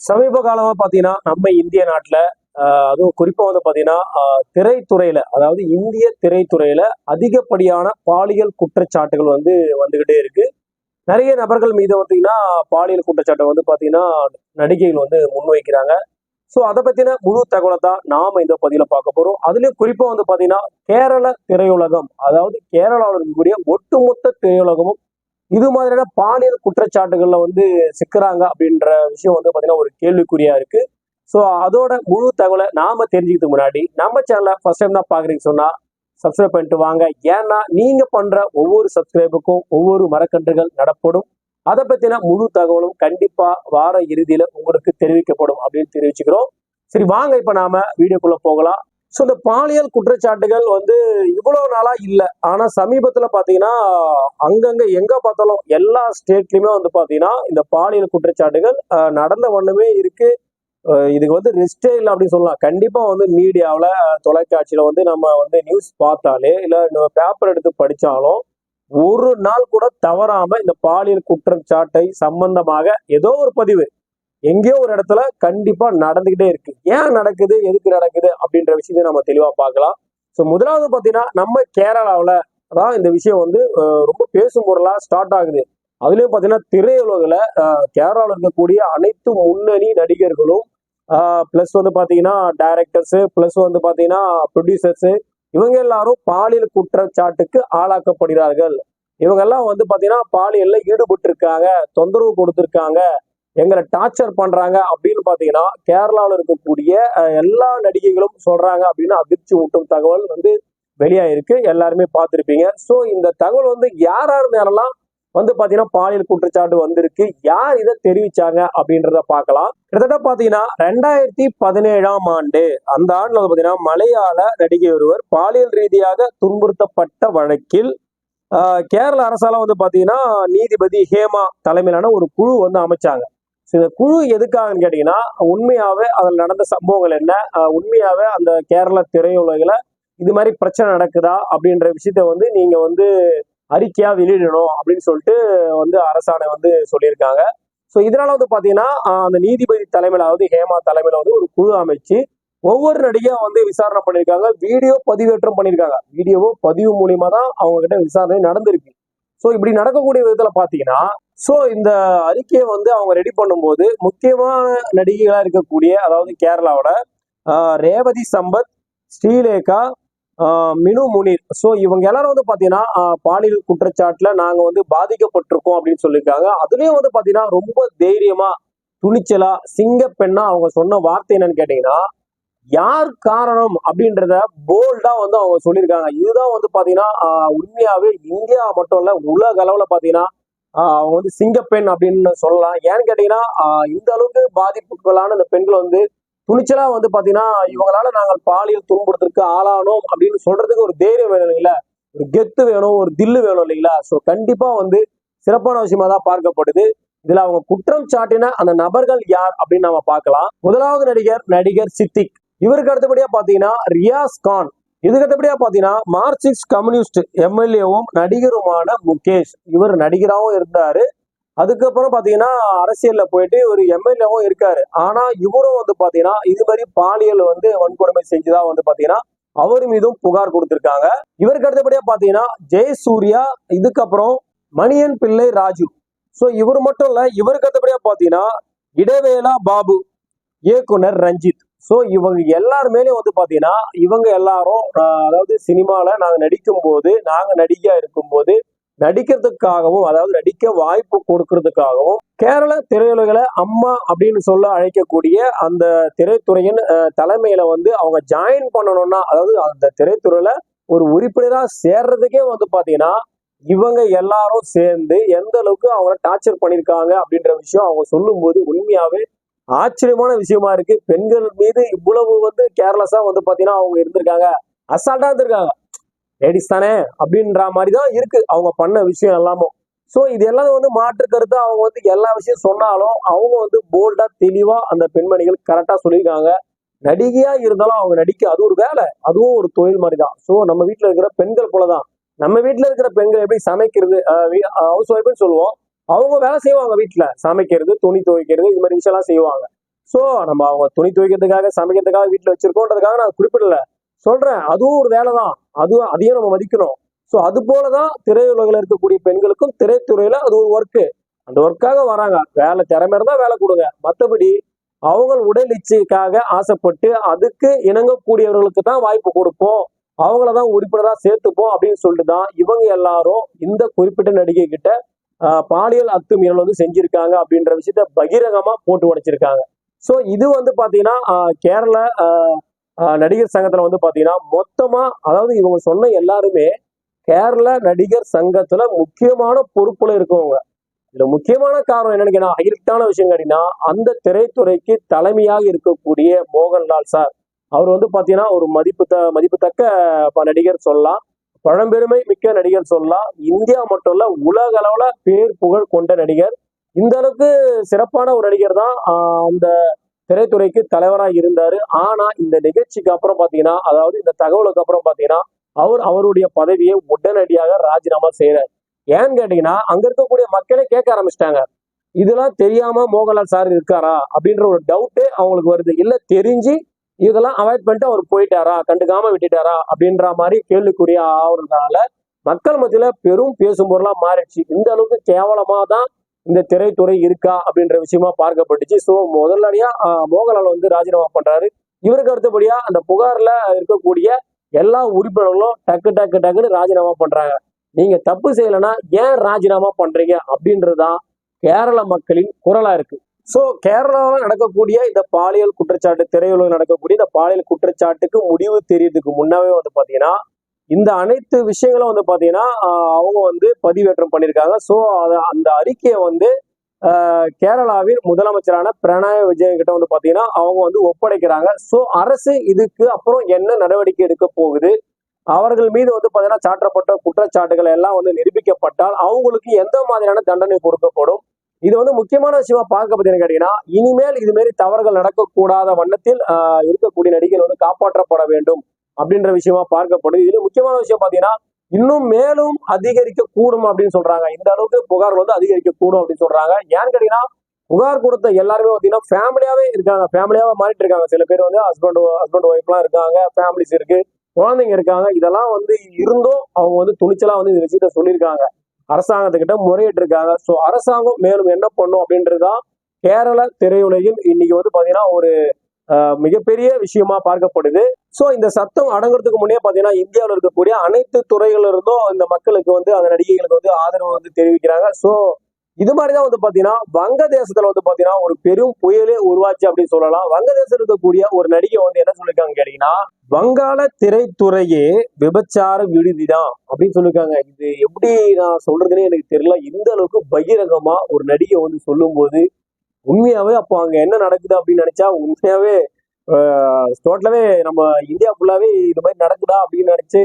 சமீப காலமா பாத்தீங்கன்னா நம்ம இந்திய நாட்டுல ஆஹ் அதுவும் குறிப்பா வந்து பாத்தீங்கன்னா திரைத்துறையில் திரைத்துறையில அதாவது இந்திய திரைத்துறையில அதிகப்படியான பாலியல் குற்றச்சாட்டுகள் வந்து வந்துகிட்டே இருக்கு. நிறைய நபர்கள் மீது பார்த்தீங்கன்னா பாலியல் குற்றச்சாட்டை வந்து பாத்தீங்கன்னா நடிகைகள் வந்து முன்வைக்கிறாங்க. ஸோ அதை பத்தின முழு தகவலை தான் நாம இந்த பதிவுல பார்க்க போறோம். அதுலயும் குறிப்பா வந்து பாத்தீங்கன்னா கேரள திரையுலகம் அதாவது கேரளாவில் இருக்கக்கூடிய ஒட்டுமொத்த திரையுலகமும் இது மாதிரியான பாலியல் குற்றச்சாட்டுகள்ல வந்து சிக்கிறாங்க அப்படின்ற விஷயம் வந்து பாத்தீங்கன்னா ஒரு கேள்விக்குறியா இருக்கு. ஸோ அதோட முழு தகவலை நாம தெரிஞ்சுக்கிறதுக்கு முன்னாடி நம்ம சேனலை ஃபர்ஸ்ட் டைம் தான் பாக்குறீங்க சொன்னா சப்ஸ்கிரைப் பண்ணிட்டு வாங்க. ஏன்னா நீங்க பண்ற ஒவ்வொரு சப்ஸ்கிரைபுக்கும் ஒவ்வொரு மரக்கன்றுகள் நடப்படும். அதை பத்தின முழு தகவலும் கண்டிப்பா வார இறுதியில உங்களுக்கு தெரிவிக்கப்படும் அப்படின்னு தெரிவிச்சுக்கிறோம். சரி வாங்க இப்ப நாம வீடியோக்குள்ள போகலாம். ஸோ இந்த பாலியல் குற்றச்சாட்டுகள் வந்து இவ்வளோ நாளா இல்லை. ஆனால் சமீபத்தில் பார்த்தீங்கன்னா அங்கங்கே எங்கே பார்த்தாலும் எல்லா ஸ்டேட்லையுமே வந்து பார்த்தீங்கன்னா இந்த பாலியல் குற்றச்சாட்டுகள் நடந்த ஒன்றுமே இருக்கு. இதுக்கு வந்து ரெஸ்டே இல்லை அப்படின்னு சொல்லலாம். கண்டிப்பாக வந்து மீடியாவில் தொலைக்காட்சியில் வந்து நம்ம வந்து நியூஸ் பார்த்தாலே இல்லை பேப்பர் எடுத்து படித்தாலும் ஒரு நாள் கூட தவறாமல் இந்த பாலியல் குற்றச்சாட்டை சம்பந்தமாக ஏதோ ஒரு பதிவு எங்கேயோ ஒரு இடத்துல கண்டிப்பா நடந்துகிட்டே இருக்கு. ஏன் நடக்குது? எதுக்கு நடக்குது? அப்படின்ற விஷயத்தை நம்ம தெளிவா பார்க்கலாம். ஸோ முதலாவது பார்த்தீங்கன்னா நம்ம கேரளாவில் தான் இந்த விஷயம் வந்து ரொம்ப பேசும் பொருளா ஸ்டார்ட் ஆகுது. அதுலயும் பார்த்தீங்கன்னா திரையுலகில் கேரளாவில் இருக்கக்கூடிய அனைத்து முன்னணி நடிகர்களும் ப்ளஸ் வந்து பார்த்தீங்கன்னா டைரக்டர்ஸு ப்ளஸ் வந்து பார்த்தீங்கன்னா ப்ரொடியூசர்ஸு இவங்க எல்லாரும் பாலியல் குற்றச்சாட்டுக்கு ஆளாக்கப்படுகிறார்கள். இவங்கெல்லாம் வந்து பார்த்தீங்கன்னா பாலியலில் ஈடுபட்டிருக்காங்க தொந்தரவு கொடுத்துருக்காங்க. எங்களை டார்ச்சர் பண்றாங்க அப்படின்னு பாத்தீங்கன்னா கேரளாவில் இருக்கக்கூடிய எல்லா நடிகைகளும் சொல்றாங்க அப்படின்னு அதிர்ச்சி ஊட்டும் தகவல் வந்து வெளியாயிருக்கு. எல்லாருமே பார்த்துருப்பீங்க. ஸோ இந்த தகவல் வந்து யார் யார் மேலாம் வந்து பாத்தீங்கன்னா பாலியல் குற்றச்சாட்டு வந்திருக்கு யார் இதை தெரிவிச்சாங்க அப்படின்றத பார்க்கலாம். கிட்டத்தட்ட பாத்தீங்கன்னா ரெண்டாயிரத்தி பதினேழாம் ஆண்டு அந்த ஆண்டுல வந்து பாத்தீங்கன்னா மலையாள நடிகை ஒருவர் பாலியல் ரீதியாக துன்புறுத்தப்பட்ட வழக்கில் கேரள அரசால வந்து பாத்தீங்கன்னா நீதிபதி ஹேமா தலைமையிலான ஒரு குழு வந்து அமைச்சாங்க. இந்த குழு எதுக்காகன்னு கேட்டீங்கன்னா உண்மையாவே அதில் நடந்த சம்பவங்கள் என்ன? உண்மையாவே அந்த கேரள திரையுலகில் இது மாதிரி பிரச்சனை நடக்குதா? அப்படின்ற விஷயத்த வந்து நீங்க வந்து அறிக்கையா வெளியிடணும் அப்படின்னு சொல்லிட்டு வந்து அரசாணை வந்து சொல்லியிருக்காங்க. ஸோ இதனால வந்து பாத்தீங்கன்னா அந்த நீதிபதி தலைமையில அதாவது ஹேமா தலைமையில வந்து ஒரு குழு அமைச்சு ஒவ்வொரு நடிகையா வந்து விசாரணை பண்ணியிருக்காங்க. வீடியோ பதிவேற்றம் பண்ணியிருக்காங்க. வீடியோவோ பதிவு மூலியமா தான் அவங்க கிட்ட விசாரணை நடந்திருக்கு. ஸோ இப்படி நடக்கக்கூடிய விதத்துல பாத்தீங்கன்னா ஸோ இந்த அறிக்கையை வந்து அவங்க ரெடி பண்ணும்போது முக்கியமான நடிகைகளாக இருக்கக்கூடிய அதாவது கேரளாவோட ரேவதி சம்பத் ஸ்ரீலேகா மினு முனீர். ஸோ இவங்க எல்லாரும் வந்து பார்த்தீங்கன்னா பாலியல் குற்றச்சாட்டில் நாங்கள் வந்து பாதிக்கப்பட்டிருக்கோம் அப்படின்னு சொல்லியிருக்காங்க. அதுலேயும் வந்து பார்த்தீங்கன்னா ரொம்ப தைரியமாக துணிச்சலாக சிங்க பெண்ணா அவங்க சொன்ன வார்த்தை என்னன்னு கேட்டிங்கன்னா யார் காரணம்? அப்படின்றத போல்டா வந்து அவங்க சொல்லியிருக்காங்க. இதுதான் வந்து பார்த்தீங்கன்னா உண்மையாகவே இந்தியா மட்டும் இல்லை உலக அளவில் பார்த்தீங்கன்னா அவங்க வந்து சிங்கப்பெண் அப்படின்னு சொல்லலாம். ஏன்னு கேட்டீங்கன்னா இந்த அளவுக்கு பாதிப்புகளான இந்த பெண்கள் வந்து துணிச்சலா வந்து பாத்தீங்கன்னா இவங்களால நாங்கள் பாலியல் துன்புறுத்திற்கு ஆளானோம் அப்படின்னு சொல்றதுக்கு ஒரு தைரியம் வேணும் இல்லைங்களா? ஒரு கெத்து வேணும் ஒரு தில்லு வேணும் இல்லைங்களா? ஸோ கண்டிப்பா வந்து சிறப்பான விஷயமா தான் பார்க்கப்படுது. இதுல அவங்க குற்றம் சாட்டின அந்த நபர்கள் யார் அப்படின்னு நம்ம பார்க்கலாம். முதலாவது நடிகர் நடிகர் சித்திக். இவருக்கு அடுத்தபடியா பாத்தீங்கன்னா ரியாஸ் கான். இதுக்கு பாத்தீங்கன்னா மார்க்சிஸ்ட் கம்யூனிஸ்ட் எம்எல்ஏவும் நடிகருமான முகேஷ். இவர் நடிகராகவும் இருந்தாரு. அதுக்கப்புறம் பாத்தீங்கன்னா அரசியல்ல போயிட்டு ஒரு எம்எல்ஏவும் இருக்காரு. ஆனா இவரும் வந்து பாத்தீங்கன்னா இது மாதிரி பாலியல் வந்து வன்கொடுமை செஞ்சுதான் வந்து பாத்தீங்கன்னா அவர் மீதும் புகார் கொடுத்திருக்காங்க. இவருக்கு அடுத்தபடியா பாத்தீங்கன்னா ஜெயசூர்யா இதுக்கப்புறம் மணியன் பிள்ளை ராஜு. சோ இவர் மட்டும் இல்ல இவருக்கு அடுத்தபடியா பாத்தீங்கன்னா இடைவேளா பாபு இயக்குனர் ரஞ்சித். ஸோ இவங்க எல்லாருமேலேயும் வந்து பார்த்தீங்கன்னா இவங்க எல்லாரும் அதாவது சினிமாவில் நாங்கள் நடிக்கும் போது நாங்கள் நடிகையா இருக்கும்போது நடிக்கிறதுக்காகவும் அதாவது நடிக்க வாய்ப்பு கொடுக்கறதுக்காகவும் கேரள திரையுலகில் அம்மா அப்படின்னு சொல்ல அழைக்கக்கூடிய அந்த திரைத்துறையின் தலைமையில வந்து அவங்க ஜாயின் பண்ணணும்னா அதாவது அந்த திரைத்துறையில ஒரு உறுப்பினராக சேர்றதுக்கே வந்து பார்த்தீங்கன்னா இவங்க எல்லாரும் சேர்ந்து எந்த அளவுக்கு அவங்கள டார்ச்சர் பண்ணியிருக்காங்க அப்படின்ற விஷயம் அவங்க சொல்லும்போது உண்மையாவே ஆச்சரியமான விஷயமா இருக்கு. பெண்கள் மீது இவ்வளவு வந்து கேர்லெஸ்ஸா வந்து பாத்தீங்கன்னா அவங்க இருந்திருக்காங்க. அசால்ட்டா இருந்திருக்காங்க. லேடிஸ் தானே? அப்படின்ற மாதிரி தான் இருக்கு. அவங்க பண்ண விஷயம் எல்லாமும் ஸோ இது எல்லாமே வந்து மாற்று கருத்து அவங்க வந்து எல்லா விஷயம் சொன்னாலும் அவங்க வந்து போல்டா தெளிவா அந்த பெண்மணிகள் கரெக்டா சொல்லியிருக்காங்க. நடிகையா இருந்தாலும் அவங்க நடிக்க அது ஒரு வேலை. அதுவும் ஒரு தொழில் மாதிரி தான் ஸோ நம்ம வீட்டில் இருக்கிற பெண்கள் போலதான். நம்ம வீட்டில் இருக்கிற பெண்கள் எப்படி சமைக்கிறது ஹவுஸ் ஒய்ஃப்னு சொல்லுவோம். அவங்க வேலை செய்வாங்க வீட்டில் சமைக்கிறது துணி துவைக்கிறது இது மாதிரி விஷயம்லாம் செய்வாங்க. ஸோ நம்ம அவங்க துணி துவைக்கிறதுக்காக சமைக்கிறதுக்காக வீட்டில் வச்சிருக்கோன்றதுக்காக நான் குறிப்பிடல. சொல்றேன். அதுவும் ஒரு வேலை தான். அதுவும் அதையும் நம்ம மதிக்கணும். ஸோ அது போலதான் திரையுலகில் இருக்கக்கூடிய பெண்களுக்கும் திரைத்துறையில அது ஒரு ஒர்க்கு அந்த ஒர்க்காக வராங்க. வேலை திறமை இருந்தால் வேலை கொடுங்க. மற்றபடி அவங்க உடல் இச்சைக்காக ஆசைப்பட்டு அதுக்கு இணங்கக்கூடியவர்களுக்கு தான் வாய்ப்பு கொடுப்போம். அவங்கள தான் உறுப்பினரா சேர்த்துப்போம் அப்படின்னு சொல்லிட்டு தான் இவங்க எல்லாரும் இந்த குறிப்பிட்ட நடிகை கிட்ட பாலியல் அத்துமீறல் வந்து செஞ்சிருக்காங்க அப்படின்ற விஷயத்த பகிரங்கமா போட்டு உடைச்சிருக்காங்க. ஸோ இது வந்து பாத்தீங்கன்னா கேரள நடிகர் சங்கத்துல வந்து பாத்தீங்கன்னா மொத்தமா அதாவது இவங்க சொன்ன எல்லாருமே கேரள நடிகர் சங்கத்துல முக்கியமான பொறுப்புல இருக்கவங்க. இதுல முக்கியமான காரணம் என்னன்னு கேட்டா ஹைலைட்டான விஷயம் கேட்டீங்கன்னா அந்த திரைத்துறைக்கு தலைமையாக இருக்கக்கூடிய மோகன்லால் சார். அவர் வந்து பாத்தீங்கன்னா ஒரு மதிப்பு த மதிப்புத்தக்க நடிகர் சொல்லலாம். பழம்பெருமை மிக்க நடிகர் சொல்லலாம் இந்தியா மட்டும் இல்ல உலக அளவுல பேர் புகழ் கொண்ட நடிகர். இந்த அளவுக்கு சிறப்பான ஒரு நடிகர் தான் அந்த திரைத்துறைக்கு தலைவராக இருந்தாரு. ஆனா இந்த நிகழ்ச்சிக்கு அப்புறம் பாத்தீங்கன்னா அதாவது இந்த தகவலுக்கு அப்புறம் பாத்தீங்கன்னா அவர் அவருடைய பதவியை உடனடியாக ராஜினாமா செய்யறாரு ஏன்னு கேட்டீங்கன்னா அங்க இருக்கக்கூடிய மக்களே கேட்க ஆரம்பிச்சிட்டாங்க. இதெல்லாம் தெரியாம மோகன்லால் சார் இருக்காரா? அப்படின்ற ஒரு டவுட்டே அவங்களுக்கு வருது. இல்ல தெரிஞ்சு இதெல்லாம் அவாய்ட் பண்ணிட்டு அவர் போயிட்டாரா? கண்டுக்காம விட்டுட்டாரா? அப்படின்ற மாதிரி கேள்விக்குரிய ஆகுறதுனால மக்கள் மத்தியில பெரும் பேசும் பொருளா மாறிடுச்சு. இந்த அளவுக்கு கேவலமா தான் இந்த திரைத்துறை இருக்கா அப்படின்ற விஷயமா பார்க்கப்பட்டுச்சு. ஸோ முதல்லடியா மோகன்லால் வந்து ராஜினாமா பண்றாரு. இவருக்கு அடுத்தபடியா அந்த புகார்ல இருக்கக்கூடிய எல்லா உறுப்பினர்களும் டக்கு டக்கு டக்குன்னு ராஜினாமா பண்றாங்க. நீங்க தப்பு செய்யலைன்னா ஏன் ராஜினாமா பண்றீங்க? அப்படின்றதுதான் கேரள மக்களின் குரலா இருக்கு. சோ கேரளாவில் நடக்கக்கூடிய இந்த பாலியல் குற்றச்சாட்டு திரையுலகில் நடக்கக்கூடிய இந்த பாலியல் குற்றச்சாட்டுக்கு முடிவு தெரியறதுக்கு முன்னாவே வந்து பாத்தீங்கன்னா இந்த அனைத்து விஷயங்களும் வந்து பாத்தீங்கன்னா அவங்க வந்து பதிவேற்றம் பண்ணியிருக்காங்க ஸோ அந்த அறிக்கையை வந்து கேரளாவின் முதலமைச்சரான பிரணாய விஜயன் கிட்ட வந்து பாத்தீங்கன்னா அவங்க வந்து ஒப்படைக்கிறாங்க. ஸோ அரசு இதுக்கு அப்புறம் என்ன நடவடிக்கை எடுக்க போகுது? அவர்கள் மீது வந்து பாத்தீங்கன்னா சாற்றப்பட்ட குற்றச்சாட்டுகள் எல்லாம் வந்து நிரூபிக்கப்பட்டால் அவங்களுக்கு எந்த மாதிரியான தண்டனை கொடுக்கப்படும்? இது வந்து முக்கியமான விஷயமா பார்க்கப்பட்டது கேட்டீங்கன்னா இனிமேல் இது மாதிரி தவறுகள் நடக்கக்கூடாத வண்ணத்தில் இருக்கக்கூடிய நடிகர் வந்து காப்பாற்றப்பட வேண்டும் அப்படின்ற விஷயமா பார்க்கப்படுது. இதுல முக்கியமான விஷயம் பாத்தீங்கன்னா இன்னும் மேலும் அதிகரிக்க கூடும் அப்படின்னு சொல்றாங்க. இந்த அளவுக்கு புகார்கள் வந்து அதிகரிக்க கூடும் அப்படின்னு சொல்றாங்க. ஏன்னு கேட்டீங்கன்னா புகார் கொடுத்த எல்லாருமே பாத்தீங்கன்னா ஃபேமிலியாவே இருக்காங்க. ஃபேமிலியாவே மாறிட்டு இருக்காங்க. சில பேர் வந்து ஹஸ்பண்ட் ஹஸ்பண்ட் ஒய்ஃப்லாம் இருக்காங்க. ஃபேமிலிஸ் இருக்கு. குழந்தைங்க இருக்காங்க. இதெல்லாம் வந்து இருந்தும் அவங்க வந்து துணிச்சலா வந்து இந்த விஷயத்த சொல்லியிருக்காங்க. அரசாங்கத்துக்கிட்ட முறையிட்டு இருக்காங்க ஸோ அரசாங்கம் மேலும் என்ன பண்ணும் அப்படின்றதுதான் கேரள திரையுலகில் இன்னைக்கு வந்து பாத்தீங்கன்னா ஒரு மிகப்பெரிய விஷயமா பார்க்கப்படுது. ஸோ இந்த சத்தம் அடங்குறதுக்கு முன்னே பார்த்தீங்கன்னா இந்தியாவில் இருக்கக்கூடிய அனைத்து துறைகளிலிருந்தும் இந்த மக்களுக்கு வந்து அந்த நடிகைகளுக்கு வந்து ஆதரவு வந்து தெரிவிக்கிறாங்க. ஸோ இது மாதிரிதான் வந்து பாத்தீங்கன்னா வங்கதேசத்துல வந்து பாத்தீங்கன்னா ஒரு பெரும் புயலே உருவாச்சு அப்படின்னு சொல்லலாம். வங்கதேசத்தில் இருக்கக்கூடிய ஒரு நடிகை வந்து என்ன சொல்லிருக்காங்க கேட்டீங்கன்னா வங்காள திரைத்துறையே விபச்சார விடுதிதான் அப்படின்னு சொல்லிருக்காங்க. இது எப்படி நான் சொல்றதுன்னு எனக்கு தெரியல. இந்த அளவுக்கு பகிரங்கமா ஒரு நடிகை வந்து சொல்லும்போது உண்மையாவே அப்போ அங்க என்ன நடக்குது அப்படின்னு நினைச்சா உண்மையாவே டோட்டலாவே நம்ம இந்தியா ஃபுல்லாவே இது மாதிரி நடக்குதா அப்படின்னு நினைச்சு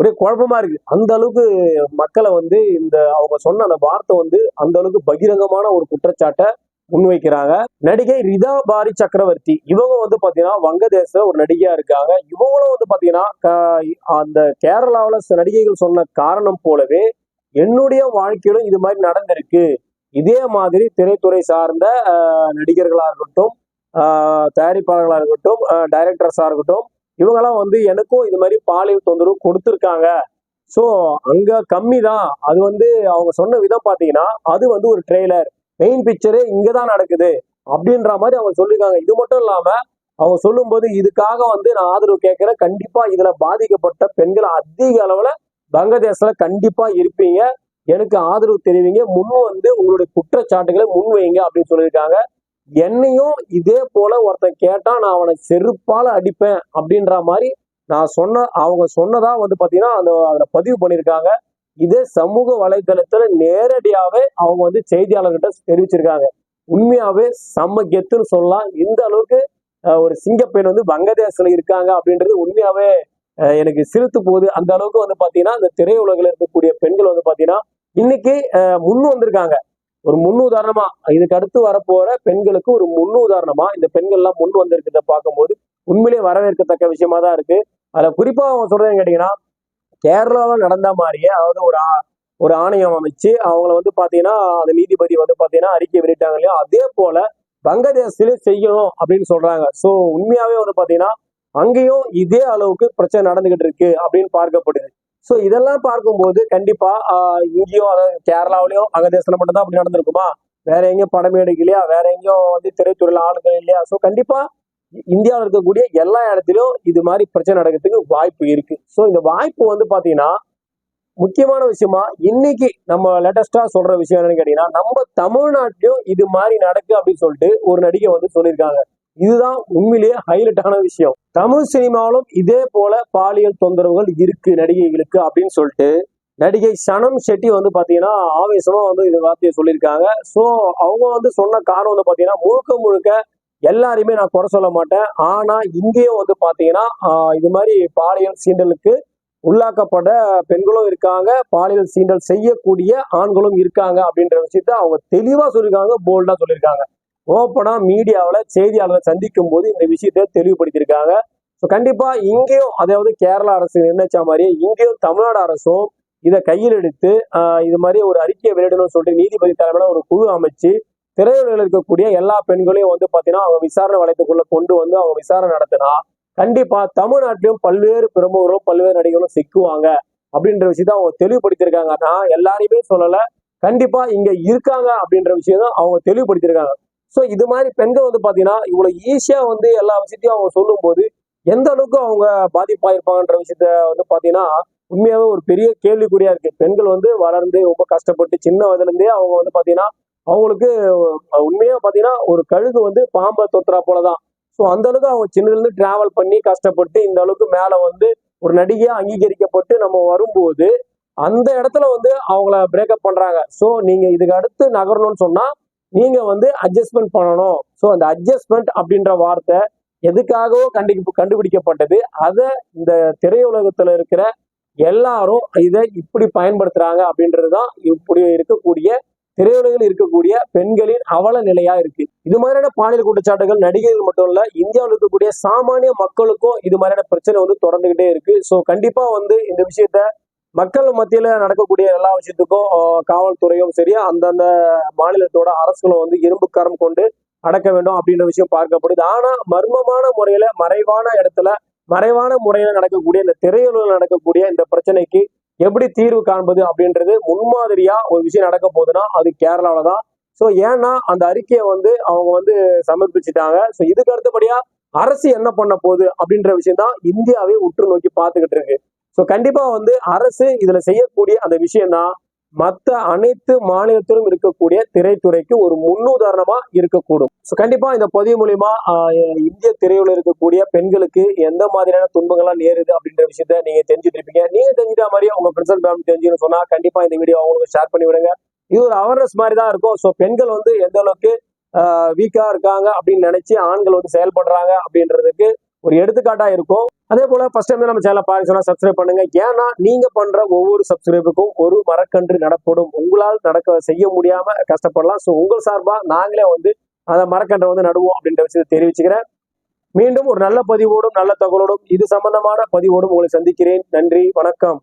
ஒரே குழப்பமா இருக்கு. அந்த அளவுக்கு மக்களை வந்து இந்த அவங்க சொன்ன அந்த வார்த்தை வந்து அந்த அளவுக்கு பகிரங்கமான ஒரு குற்றச்சாட்டை முன்வைக்கிறாங்க. நடிகை ரிதா பாரி சக்கரவர்த்தி இவங்க வந்து பாத்தீங்கன்னா வங்கதேச ஒரு நடிகையா இருக்காங்க. இவங்களும் வந்து பாத்தீங்கன்னா க- அந்த கேரளாவில் சில நடிகைகள் சொன்ன காரணம் போலவே என்னுடைய வாழ்க்கையிலும் இது மாதிரி நடந்திருக்கு. இதே மாதிரி திரைத்துறை சார்ந்த நடிகர்களாக நடிகர்களா இருக்கட்டும் தயாரிப்பாளர்களாக தயாரிப்பாளர்களா இருக்கட்டும் டைரக்டர்ஸா இருக்கட்டும் இவங்கெல்லாம் வந்து எனக்கும் இது மாதிரி பாலியல் தொந்தரவு கொடுத்துருக்காங்க. ஸோ அங்கே கம்மி தான் அது வந்து அவங்க சொன்ன விதம் பார்த்தீங்கன்னா அது வந்து ஒரு ட்ரெய்லர் மெயின் பிக்சரே இங்கே தான் நடக்குது. அப்படின்ற மாதிரி அவங்க சொல்லியிருக்காங்க இது மட்டும் இல்லாமல் அவங்க சொல்லும்போது இதுக்காக வந்து நான் ஆதரவு கேட்குறேன். கண்டிப்பாக இதில் பாதிக்கப்பட்ட பெண்கள் அதிக அளவில் வங்கதேசத்துல கண்டிப்பாக இருப்பீங்க. எனக்கு ஆதரவு தெரிவிங்க. முன் வந்து உங்களுடைய குற்றச்சாட்டுகளை முன் வைங்க அப்படின்னு சொல்லியிருக்காங்க. என்னையும் இதே போல ஒருத்தன் கேட்டா நான் அவனை செருப்பால அடிப்பேன் அப்படின்ற மாதிரி நான் சொன்ன அவங்க சொன்னதா வந்து பாத்தீங்கன்னா அந்த அதுல பதிவு பண்ணியிருக்காங்க. இதே சமூக வலைதளத்துல நேரடியாவே அவங்க வந்து செய்தியாளர்கிட்ட தெரிவிச்சிருக்காங்க. உண்மையாவே செம்ம கெத்துன்னு சொல்லலாம். இந்த அளவுக்கு ஒரு சிங்கப்பெண் வந்து வங்கதேசத்துல இருக்காங்க அப்படின்றது உண்மையாவே எனக்கு சிரித்து போகுது. அந்த அளவுக்கு வந்து பாத்தீங்கன்னா இந்த திரையுலகில் இருக்கக்கூடிய பெண்கள் வந்து பாத்தீங்கன்னா இன்னைக்கு முன் வந்திருக்காங்க. ஒரு முன்னுதாரணமா இதுக்கு அடுத்து வரப்போற பெண்களுக்கு ஒரு முன்னுதாரணமா இந்த பெண்கள் எல்லாம் முன் வந்திருக்கிறத பார்க்கும்போது உண்மையிலேயே வரவேற்கத்தக்க விஷயமா தான் இருக்கு. அதுல குறிப்பா அவங்க சொல்றதுன்னு கேட்டீங்கன்னா கேரளாவில் நடந்த மாதிரியே அதாவது ஒரு ஒரு ஆணையம் அமைச்சு அவங்கள வந்து பாத்தீங்கன்னா அந்த நீதிபதி வந்து பாத்தீங்கன்னா அறிக்கை வெளியிட்டாங்க இல்லையா? அதே போல வங்கதேசத்திலே செய்யணும் அப்படின்னு சொல்றாங்க. ஸோ உண்மையாவே வந்து பாத்தீங்கன்னா அங்கேயும் இதே அளவுக்கு பிரச்சனை நடந்துகிட்டு இருக்கு அப்படின்னு பார்க்கப்படுது. ஸோ இதெல்லாம் பார்க்கும்போது கண்டிப்பா இங்கேயும் அதாவது கேரளாவிலயும் வங்கதேசத்துல மட்டும்தான் அப்படி நடந்திருக்குமா? வேற எங்கேயும் படம் எடுக்கலையா? வேற எங்கேயும் வந்து திரைத்துறையில் ஆளுகள் இல்லையா? ஸோ கண்டிப்பா இந்தியாவில் இருக்கக்கூடிய எல்லா இடத்துலையும் இது மாதிரி பிரச்சனை நடக்கிறதுக்கு வாய்ப்பு இருக்கு. ஸோ இந்த வாய்ப்பு வந்து பாத்தீங்கன்னா முக்கியமான விஷயமா இன்னைக்கு நம்ம லேட்டஸ்டா சொல்ற விஷயம் என்னன்னு கேட்டீங்கன்னா நம்ம தமிழ்நாட்டிலும் இது மாதிரி நடக்கு அப்படின்னு சொல்லிட்டு ஒரு நடிகை வந்து சொல்லியிருக்காங்க. இதுதான் உண்மையிலேயே ஹைலைட்டான விஷயம். தமிழ் சினிமாவிலும் இதே போல பாலியல் தொந்தரவுகள் இருக்கு நடிகைகளுக்கு அப்படின்னு சொல்லிட்டு நடிகை சனம் ஷெட்டி வந்து பாத்தீங்கன்னா ஆவேசமா வந்து இந்த வார்த்தையை சொல்லியிருக்காங்க. ஸோ அவங்க வந்து சொன்ன காரணம் வந்து பாத்தீங்கன்னா முழுக்க முழுக்க எல்லாரையுமே நான் குறை சொல்ல மாட்டேன். ஆனா இங்கேயும் வந்து பாத்தீங்கன்னா இது மாதிரி பாலியல் சீண்டலுக்கு உள்ளாக்கப்பட்ட பெண்களும் இருக்காங்க. பாலியல் சீண்டல் செய்யக்கூடிய ஆண்களும் இருக்காங்க அப்படின்ற விஷயத்த அவங்க தெளிவா சொல்லியிருக்காங்க போல்டா சொல்லியிருக்காங்க. ஓப்பனா மீடியாவில் செய்தியாளரை சந்திக்கும் போது இந்த விஷயத்தை தெளிவுபடுத்தியிருக்காங்க. ஸோ கண்டிப்பா இங்கேயும் அதாவது கேரளா அரசு நிர்ணயிச்ச மாதிரியே இங்கேயும் தமிழ்நாடு அரசும் இதை கையில் எடுத்து இது மாதிரி ஒரு அறிக்கையை வெளியிடணும்னு சொல்லிட்டு நீதிபதி தலைமையில ஒரு குழு அமைச்சு திரையுலகில் இருக்கக்கூடிய எல்லா பெண்களையும் வந்து பார்த்தீங்கன்னா அவங்க விசாரணை வளையத்துக்குள்ள கொண்டு வந்து அவங்க விசாரணை நடத்தினா கண்டிப்பா தமிழ்நாட்டிலும் பல்வேறு பிரமுகர்களும் பல்வேறு நடிகர்களும் சிக்குவாங்க. அப்படின்ற விஷயத்த அவங்க தெளிவுபடுத்தியிருக்காங்க. நான் எல்லாரையுமே சொல்லலை. கண்டிப்பா இங்க இருக்காங்க அப்படின்ற விஷயம் தான் அவங்க தெளிவுபடுத்தியிருக்காங்க. ஸோ இது மாதிரி பெண்கள் வந்து பார்த்தீங்கன்னா இவ்வளோ ஈஸியாக வந்து எல்லா விஷயத்தையும் அவங்க சொல்லும்போது எந்த அளவுக்கு அவங்க பாதிப்பாயிருப்பாங்கன்ற விஷயத்த வந்து பார்த்தீங்கன்னா உண்மையாகவே ஒரு பெரிய கேள்விக்குறியா இருக்கு. பெண்கள் வந்து வளர்ந்து ரொம்ப கஷ்டப்பட்டு சின்ன வயதுலேருந்தே அவங்க வந்து பார்த்தீங்கன்னா அவங்களுக்கு உண்மையாக பார்த்தீங்கன்னா ஒரு கழுகு வந்து பாம்பை தொத்துறா போலதான். ஸோ அந்த அளவுக்கு அவங்க சின்னதுலேருந்து ட்ராவல் டிராவல் பண்ணி கஷ்டப்பட்டு இந்த அளவுக்கு மேலே வந்து ஒரு நடிகையாக அங்கீகரிக்கப்பட்டு நம்ம வரும்போது அந்த இடத்துல வந்து அவங்கள பிரேக்கப் பண்ணுறாங்க ஸோ நீங்கள் இதுக்கு அடுத்து நகரணும்னு சொன்னால் நீங்க வந்து அட்ஜஸ்ட்மெண்ட் பண்ணணும். ஸோ அந்த அட்ஜஸ்ட்மெண்ட் அப்படின்ற வார்த்தை எதுக்காகவோ கண்டி கண்டுபிடிக்கப்பட்டது. அதை இந்த திரையுலகத்துல இருக்கிற எல்லாரும் இதை இப்படி பயன்படுத்துறாங்க அப்படின்றதுதான் இப்படி இருக்கக்கூடிய திரையுலகில் இருக்கக்கூடிய பெண்களின் அவல நிலையா இருக்கு. இது மாதிரியான பாலியல் குற்றச்சாட்டுகள் நடிகைகள் மட்டும் இல்ல இந்தியாவில் இருக்கக்கூடிய சாமானிய மக்களுக்கும் இது மாதிரியான பிரச்சனை வந்து தொடர்ந்துகிட்டே இருக்கு. ஸோ கண்டிப்பா வந்து இந்த விஷயத்த மக்கள் மத்தியில நடக்கக்கூடிய எல்லா விஷயத்துக்கும் காவல்துறையும் சரி அந்தந்த மாநிலத்தோட அரசுகளும் வந்து இரும்புக்கரம் கொண்டு அடக்க வேண்டும் அப்படின்ற விஷயம் பார்க்கப்படுது. ஆனா மர்மமான முறையில மறைவான இடத்துல மறைவான முறையில நடக்கக்கூடிய இந்த திரையுலகில் நடக்கக்கூடிய இந்த பிரச்சனைக்கு எப்படி தீர்வு காண்பது அப்படின்றது முன்மாதிரியா ஒரு விஷயம் நடக்க போகுதுன்னா அது கேரளாவில தான். ஸோ ஏன்னா அந்த அறிக்கையை வந்து அவங்க வந்து சமர்ப்பிச்சிட்டாங்க. ஸோ இதுக்கு அடுத்தபடியா அரசு என்ன பண்ண போகுது அப்படின்ற விஷயம் தான் இந்தியாவே உற்று நோக்கி பார்த்துக்கிட்டு இருக்கு. ஸோ கண்டிப்பா வந்து அரசு இதுல செய்யக்கூடிய அந்த விஷயம் தான் மற்ற அனைத்து மாநிலத்திலும் இருக்கக்கூடிய திரைத்துறைக்கு ஒரு முன்னுதாரணமா இருக்கக்கூடும். ஸோ கண்டிப்பா இந்த பதிவு மூலியமா இந்திய திரையுல இருக்கக்கூடிய பெண்களுக்கு எந்த மாதிரியான துன்பங்கள்லாம் நேருது அப்படின்ற விஷயத்த நீங்க தெரிஞ்சுட்டு இருப்பீங்க நீங்க தெரிஞ்சுட்ட மாதிரி உங்க ஃப்ரெண்ட்ஸ் அண்ட் ஃபேமிலி தெரிஞ்சுன்னு சொன்னா கண்டிப்பா இந்த வீடியோ அவங்களுக்கு ஷேர் பண்ணி விடுங்க. இது ஒரு அவேர்னஸ் மாதிரி தான் இருக்கும். ஸோ பெண்கள் வந்து எந்த அளவுக்கு வீக்கா இருக்காங்க அப்படின்னு நினைச்சு ஆண்கள் வந்து செயல்படுறாங்க அப்படின்றதுக்கு ஒரு எடுத்துக்காட்டா இருக்கும். அதே போல ஃபஸ்ட் டைம் நம்ம சேனலை பாருங்க சொன்னால் சப்ஸ்கிரைப் பண்ணுங்க. ஏன்னா நீங்க பண்ற ஒவ்வொரு சப்ஸ்கிரைபுக்கும் ஒரு மரக்கன்று நடப்படும். உங்களால் நடக்க செய்ய முடியாம கஷ்டப்படலாம். ஸோ உங்கள் சார்பா நாங்களே வந்து அந்த மரக்கன்றை வந்து நடுவோம் அப்படின்ற விஷயத்தை தெரிவிச்சுக்கிறேன். மீண்டும் ஒரு நல்ல பதிவோடும் நல்ல தகவலோடும் இது சம்பந்தமான பதிவோடும் உங்களை சந்திக்கிறேன். நன்றி வணக்கம்.